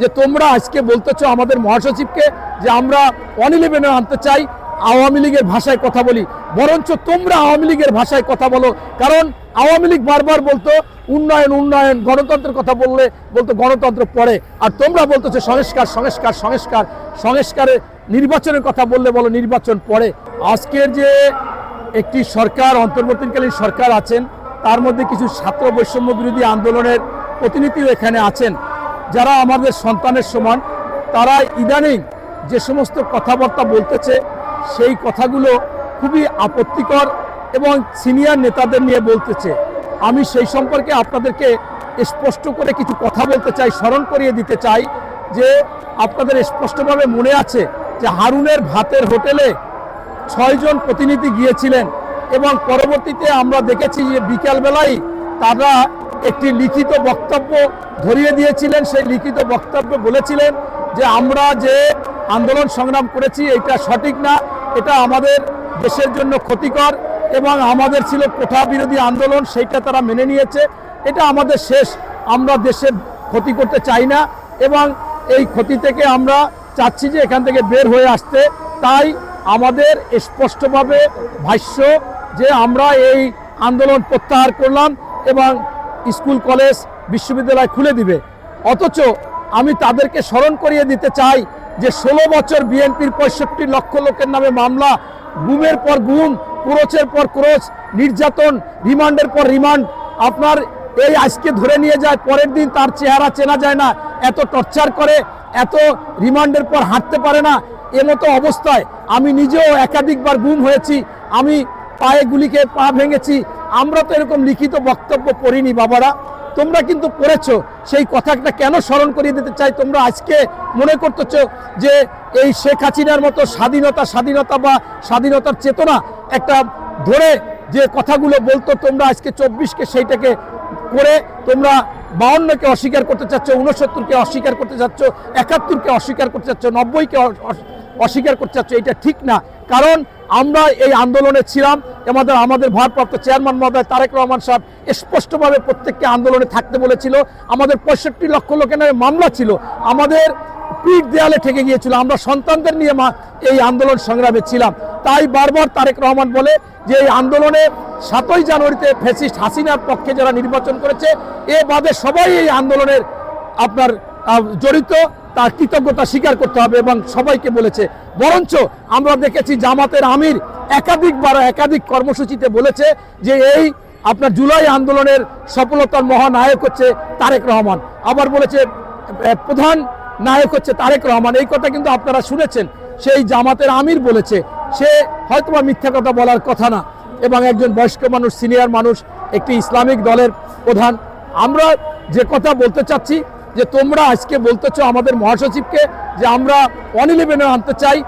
যে তোমরা আজকে বলতেছো আমাদের মহাসচিবকে যে আমরা ওয়ান ইলেভেনে আনতে চাই, আওয়ামী লীগের ভাষায় কথা বলি। বরঞ্চ তোমরা আওয়ামী লীগের ভাষায় কথা বলো। কারণ আওয়ামী লীগ বারবার বলতো, উন্নয়ন উন্নয়ন, গণতন্ত্রের কথা বললে, বলতো গণতন্ত্র পরে। আর তোমরা বলতেছো সংস্কার সংস্কার সংস্কার সংস্কারে নির্বাচনের কথা বললে বলো নির্বাচন পরে। আজকের যে একটি সরকার, অন্তর্বর্তীকালীন সরকার আছেন, তার মধ্যে কিছু ছাত্র বৈষম্য বিরোধী আন্দোলনের প্রতিনিধিও এখানে আছেন। যারা আমাদের সন্তানের সমান তারা ইদানিং যে সমস্ত কথাবার্তা বলতেছে, সেই কথাগুলো খুবই আপত্তিকর এবং সিনিয়র নেতাদের নিয়ে বলতেছে। আমি সেই সম্পর্কে আপনাদেরকে স্পষ্ট করে কিছু কথা বলতে চাই, স্মরণ করিয়ে দিতে চাই যে আপনাদের স্পষ্টভাবে মনে আছে যে হারুনের ভাতের হোটেলে ছয়জন প্রতিনিধি গিয়েছিলেন এবং পরবর্তীতে আমরা দেখেছি যে বিকালবেলায় তারা একটি লিখিত বক্তব্য ধরিয়ে দিয়েছিলেন, সেই লিখিত বক্তব্য বলেছিলেন যে আমরা যে আন্দোলন সংগ্রাম করেছি, এটা সঠিক না, এটা আমাদের দেশের জন্য ক্ষতিকর এবং আমাদের ছিল কোঠা বিরোধী আন্দোলন, সেইটা তারা মেনে নিয়েছে। এটা আমাদের শেষ, আমরা দেশের ক্ষতি করতে চাই না এবং এই ক্ষতি থেকে আমরা চাচ্ছি যে এখান থেকে বের হয়ে আসতে। তাই আমাদের স্পষ্টভাবে ভাষ্য যে আমরা এই আন্দোলন প্রত্যাহার করলাম এবং স্কুল, কলেজ, বিশ্ববিদ্যালয় খুলে দিবে। অথচ আমি তাদেরকে স্মরণ করিয়ে দিতে চাই যে ষোলো বছর বিএনপির পঁয়ষট্টি লক্ষ লোকের নামে মামলা, গুমের পর গুম, ক্রোচের পর ক্রোচ, নির্যাতন, রিমান্ডের পর রিমান্ড। আপনার এই আজকে ধরে নিয়ে যায়, পরের দিন তার চেহারা চেনা যায় না, এত টর্চার করে, এত রিমান্ডের পর হাঁটতে পারে না। এমতো অবস্থায় আমি নিজেও একাধিকবার গুম হয়েছি। আমি পায়ে গুলিকে পা ভেঙেছি। আমরা তো এরকম লিখিত বক্তব্য পড়িনি বাবারা। তোমরা কিন্তু পড়েছো। সেই কথাটা কেন স্মরণ করিয়ে দিতে চাই? তোমরা আজকে মনে করতেছ যে এই শেখ হাসিনার মতো স্বাধীনতা স্বাধীনতা বা স্বাধীনতার চেতনা একটা ধরে যে কথাগুলো বলতো, তোমরা আজকে চব্বিশকে সেইটাকে করে তোমরা বাউন্নকে অস্বীকার করতে চাচ্ছ উনসত্তরকে অস্বীকার করতে চাচ্ছ, একাত্তরকে অস্বীকার করতে চাচ্ছ, নব্বইকে অস্বীকার করতে চাচ্ছ, এটা ঠিক না। কারণ আমরা এই আন্দোলনে ছিলাম, আমাদের আমাদের ভারপ্রাপ্ত চেয়ারম্যান মহোদয় তারেক রহমান সাহেব স্পষ্টভাবে প্রত্যেককে আন্দোলনে থাকতে বলেছিল। আমাদের পঁয়ষট্টি লক্ষ লোকের মামলা ছিল। আমাদের পিঠ দেয়ালে ঠেকে গিয়েছিল। আমরা সন্তানদের নিয়ে মা এই আন্দোলন সংগ্রামে ছিলাম। তাই বারবার তারেক রহমান বলে যে এই আন্দোলনে সাতই জানুয়ারিতে ফেসিস্ট হাসিনার পক্ষে যারা নির্বাচন করেছে, এ বাদে সবাই এই আন্দোলনের আপনার জড়িত। তার কৃতজ্ঞতা স্বীকার করতে হবে এবং সবাইকে বলেছে। বরঞ্চ আমরা দেখেছি জামাতের আমির একাধিকবার একাধিক কর্মসূচিতে বলেছে যে এই আপনার জুলাই আন্দোলনের সফলতার মহানায়ক হচ্ছে তারেক রহমান। আবার বলেছে প্রধান নায়ক হচ্ছে তারেক রহমান। এই কথা কিন্তু আপনারা শুনেছেন। সেই জামাতের আমির বলেছে। সে হয়তোবা মিথ্যা কথা বলার কথা না এবং একজন বয়স্ক মানুষ, সিনিয়র মানুষ, একটি ইসলামিক দলের প্রধান। আমরা যে কথা বলতে চাচ্ছি যে তোমরা আজকে বলতেছো আমাদের মহাসচিবকে যে আমরা ইলেভেনে আনতে চাই,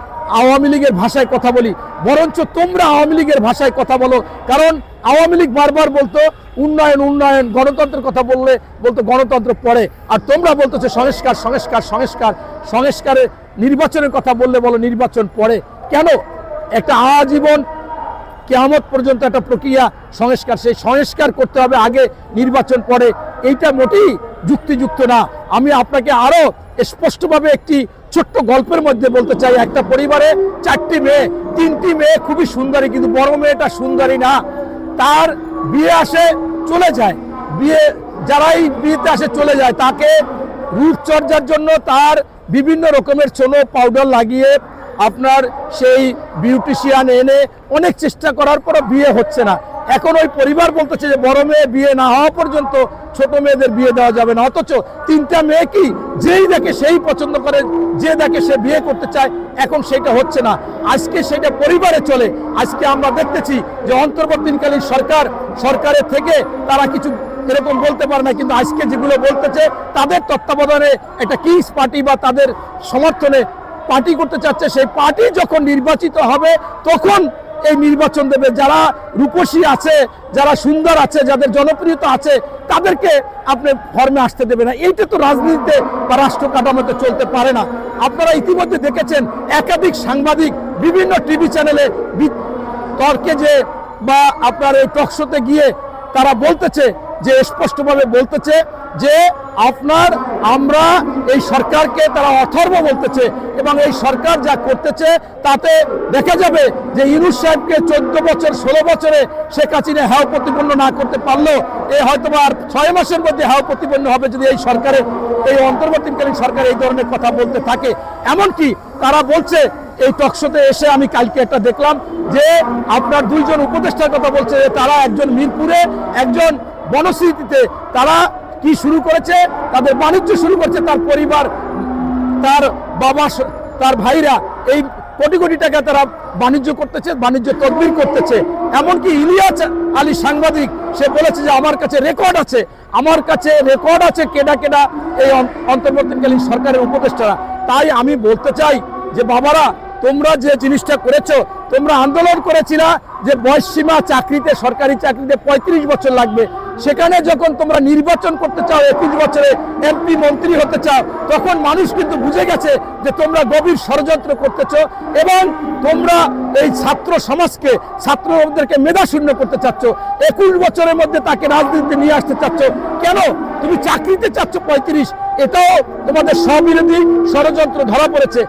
আওয়ামী লীগের ভাষায় কথা বলি। বরঞ্চ তোমরা আওয়ামী লীগের ভাষায় কথা বলো। কারণ আওয়ামী লীগ বারবার বলতো, উন্নয়ন উন্নয়ন, গণতন্ত্রের কথা বললে বলতো, গণতন্ত্র পরে। আর তোমরা বলতেছো সংস্কার সংস্কার সংস্কার, সংস্কারে নির্বাচনের কথা বললে বলো নির্বাচন পরে। কেন? একটা আজীবন কেয়ামত পর্যন্ত একটা প্রক্রিয়া সংস্কার। সেই সংস্কার করতে হবে আগে, নির্বাচন পরে। এইটা মোটেই যুক্তিযুক্ত না। আমি আপনাকে আরও স্পষ্টভাবে একটি ছোট্ট গল্পের মধ্যে বলতে চাই। একটা পরিবারে চারটি মেয়ে, তিনটি মেয়ে খুবই সুন্দরী, কিন্তু বড় মেয়েটা সুন্দরী না। তার বিয়ে আসে চলে যায়। বিয়ে, যারাই বিয়েতে আসে চলে যায়, তাকে রূপচর্চার জন্য তার বিভিন্ন রকমের চলো পাউডার লাগিয়ে আপনার সেই বিউটিশিয়ান এনে অনেক চেষ্টা করার পরও বিয়ে হচ্ছে না। এখন ওই পরিবার বলতেছে যে বড় মেয়ে বিয়ে না হওয়া পর্যন্ত ছোট মেয়েদের বিয়ে দেওয়া যাবে না। অথচ তিনটা মেয়ে কি যেই দেখে সেই পছন্দ করে, যে দেখে সে বিয়ে করতে চায়, এখন সেটা হচ্ছে না। আজকে সেটা পরিবারে চলে। আজকে আমরা দেখতেছি যে অন্তর্বর্তীকালীন সরকার, সরকারের থেকে তারা কিছু এরকম বলতে পারে না, কিন্তু আজকে যেগুলো বলতেছে, তাদের তত্ত্বাবধানে একটা কিংস পার্টি বা তাদের সমর্থনে পার্টি করতে চাচ্ছে, সেই পার্টি যখন নির্বাচিত হবে, তখন এই নির্বাচন দেবে। যারা রূপসী আছে, যারা সুন্দর আছে, যাদের জনপ্রিয়তা আছে, তাদেরকে আপনি ফর্মে আসতে দেবে না। এইটা তো রাজনীতিতে বা রাষ্ট্র কাঠামোতে চলতে পারে না। আপনারা ইতিমধ্যে দেখেছেন, একাধিক সাংবাদিক বিভিন্ন টিভি চ্যানেলে তর্কে যে বা আপনার এই টকশোতে গিয়ে তারা বলতেছে, যে স্পষ্টভাবে বলতেছে যে আপনার, আমরা এই সরকারকে তারা অথর্ব বলতেছে এবং এই সরকার যা করতেছে তাতে দেখা যাবে যে ইউনুস সাহেবকে চোদ্দ বছর, ষোলো বছরে শেখ হাসিনা হ্যাও প্রতিপন্ন না করতে পারল এ হয়তো আর ছয় মাসের মধ্যে হ্যাও প্রতিপন্ন হবে যদি এই সরকারের এই অন্তর্বর্তীকালীন সরকার এই ধরনের কথা বলতে থাকে। এমনকি তারা বলছে এই টকশোতে এসে আমি কালকে একটা দেখলাম যে আপনার দুইজন উপদেষ্টার কথা বলছে যে তারা একজন মিরপুরে, একজন বনস্মৃতিতে তারা কি শুরু করেছে? তাদের বাণিজ্য শুরু করছে, তার পরিবার, তার বাবা, তার ভাইরা। এই কোটি কোটি টাকা তারা বাণিজ্য করতেছে, বাণিজ্য তদবির করতেছে। এমনকি ইলিয়াস আলী সাংবাদিক, সে বলেছে যে আমার কাছে রেকর্ড আছে। আমার কাছে রেকর্ড আছে কেডা কেডা এই অন- অন্তর্বর্তীকালীন সরকারের উপদেষ্টারা। তাই আমি বলতে চাই যে বাবারা তোমরা যে জিনিসটা করেছ, তোমরা আন্দোলন করেছিলা যে বয়সসীমা চাকরিতে, সরকারি চাকরিতে পঁয়ত্রিশ বছর লাগবে। সেখানে যখন তোমরা নির্বাচন করতে চাও একুশ বছরে এমপি, মন্ত্রী হতে চাও, তখন মানুষ কিন্তু বুঝে গেছে যে তোমরা গভীর ষড়যন্ত্র করতেছো এবং তোমরা এই ছাত্র সমাজকে, ছাত্রদেরকে মেধা শূন্য করতে চাচ্ছ। একুশ বছরের মধ্যে তাকে রাজনীতিতে নিয়ে আসতে চাচ্ছ। কেন? তুমি চাকরিতে চাচ্ছ পঁয়ত্রিশ। এটাও তোমাদের স্ববিরোধী ষড়যন্ত্র ধরা পড়েছে।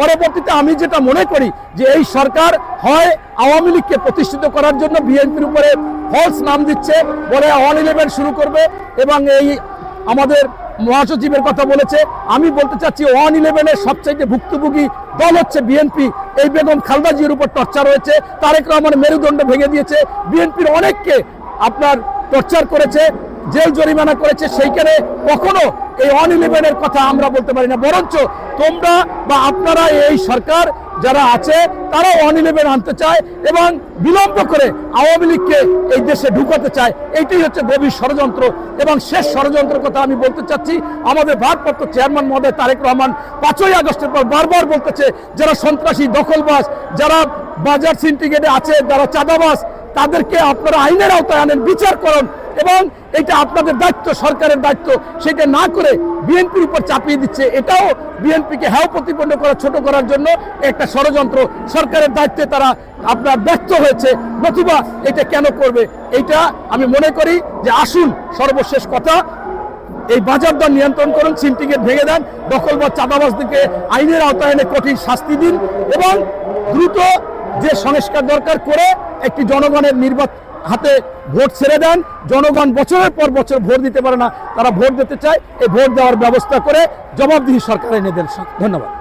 পরবর্তীতে আমি যেটা মনে করি যে এই সরকার হয় আওয়ামী লীগকে প্রতিষ্ঠিত করার জন্য বিএনপির উপরে ফলস নাম দিচ্ছে বলে ওয়ান ইলেভেন শুরু করবে এবং এই আমাদের মহাসচিবের কথা বলেছে। আমি বলতে চাচ্ছি ওয়ান ইলেভেনের সবচাইতে ভুক্তভোগী দল হচ্ছে বিএনপি। এই বেগম খালদা জিয়ার উপর টর্চার হয়েছে, তারেক রহমান মেরুদণ্ড ভেঙে দিয়েছে। বিএনপির অনেককে আপনার টর্চার করেছে। জেল জরিমানা করেছে, সেইখানে কখনো এই অন ইলেভেনের কথা আমরা বলতে পারি না। বরঞ্চ তোমরা বা আপনারা এই সরকার যারা আছে তারা ওয়ান ইলেভেন আনতে চায় এবং বিলম্ব করে আওয়ামী লীগকে এই দেশে ঢুকাতে চায়। এইটাই হচ্ছে গভীর ষড়যন্ত্র এবং শেষ ষড়যন্ত্রের কথা আমি বলতে চাচ্ছি। আমাদের ভারপ্রাপ্ত চেয়ারম্যান মহোদয় তারেক রহমান পাঁচই আগস্টের পর বারবার বলতেছে, যারা সন্ত্রাসী, দখলবাজ, যারা বাজার সিন্ডিকেটে আছে, যারা চাঁদাবাস তাদেরকে আপনারা আইনের আওতায় আনেন, বিচার করুন। এবং এটা আপনাদের দায়িত্ব, সরকারের দায়িত্ব। সেটা না করে বিএনপির উপর চাপিয়ে দিচ্ছে। এটাও বিএনপিকে হ্যাও প্রতিপন্ন করা, ছোট করার জন্য একটা ষড়যন্ত্র। সরকারের দায়িত্বে তারা আপনার ব্যর্থ হয়েছে, নতুবা এটা কেন করবে? এইটা আমি মনে করি যে আসুন, সর্বশেষ কথা, এই বাজার দর নিয়ন্ত্রণ করুন সিন্ডিকেট ভেঙে দেন দখল বা চাঁদাবাজদেরকে আইনের আওতায় এনে কঠিন শাস্তি দিন এবং দ্রুত যে সংস্কার দরকার করে একটি জনগণের নির্বাচন হাতে ভোট ছেড়ে দেন। জনগণ বছরের পর বছর ভোট দিতে পারে না, তারা ভোট দিতে চায়। এই ভোট দেওয়ার ব্যবস্থা করে জবাবদিহি সরকার এনে দেন। ধন্যবাদ।